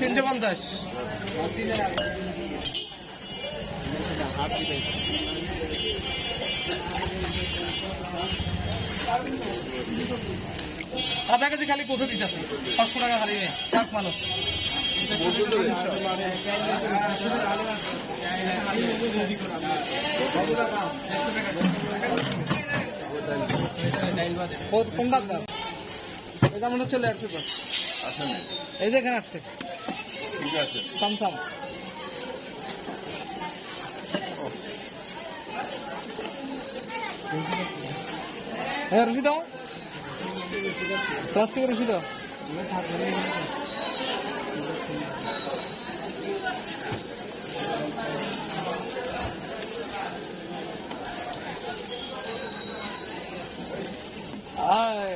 তিনশো পঞ্চাশ। আধা কেজি খালি কচু দিতেছে। পাঁচশো টাকা খালি চাক মানুষ। কোন- কোন ডাক্তার এটা মনে হচ্ছে চলে আসছে তো। এই যে এখানে আসছে। সামসাম হ্যাঁ রশি দাও। প্লাস্টিকের রশি দাও। আয়।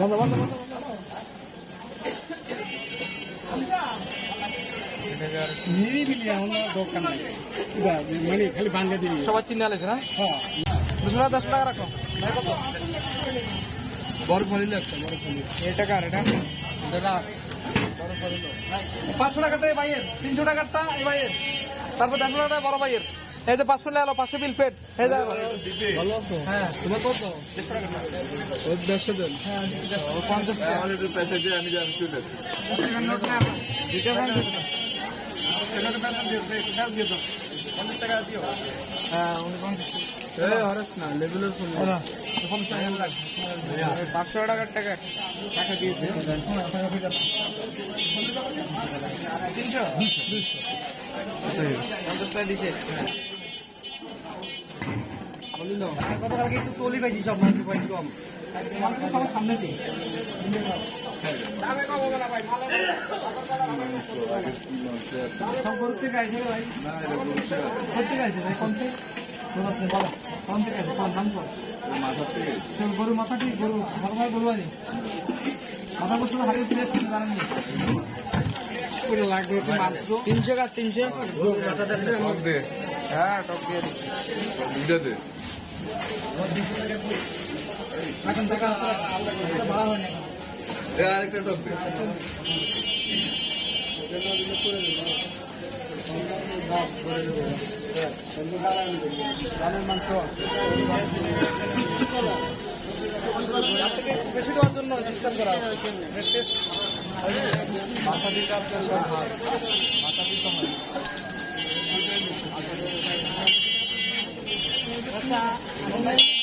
বন্ধ বন্ধ বন্ধ। মানে খালি বাঙ্গা দিবি চিন্তা লেছে না? হ্যাঁ। দুশো টাকা দশ টাকা রাখো। কত? একটা বড় ফলিল। এটা কার এটা? এটা পাঁচশো টাকাটা এই ভাইয়ের তিনশো টাকারটা এই ভাইয়ের। তারপর দেড়শো টাকাটা বড় ভাইয়ের। এই যে পাঁচশো নিয়ে এলো পাঁচশো বিল পেট এই যে ভালো আছো? হ্যাঁ তোমার কত? ওই দেড়শো দেন। ও পঞ্চাশ টাকা। আমি জানি চলে পাঁচশো টাকার টাকা টাকা দিয়েছে তিনশো পঞ্চাশ টাকা ফলিল গতকালকে একটু তলি পাইছি সব মানুষ কম সবার সামনে দিই সব গরু থেকে আইছে রে ভাই কোথা থেকে আইছে ভাই কোন থেকে বলো আপনি বলো কোন থেকে আইছে কোন নাম কর মাথা থেকে গরু মাথা গরু আনি মাথা বস্তু হারিয়ে ফিরে জানেন তিনশো কার তিনশো? হ্যাঁ টক দিয়ে দিচ্ছি টাকা ভাড়া হয় না হ্যাঁ, আরেকটা টপিক বেশি দেওয়ার জন্য মাথা দিতে মাথা হয়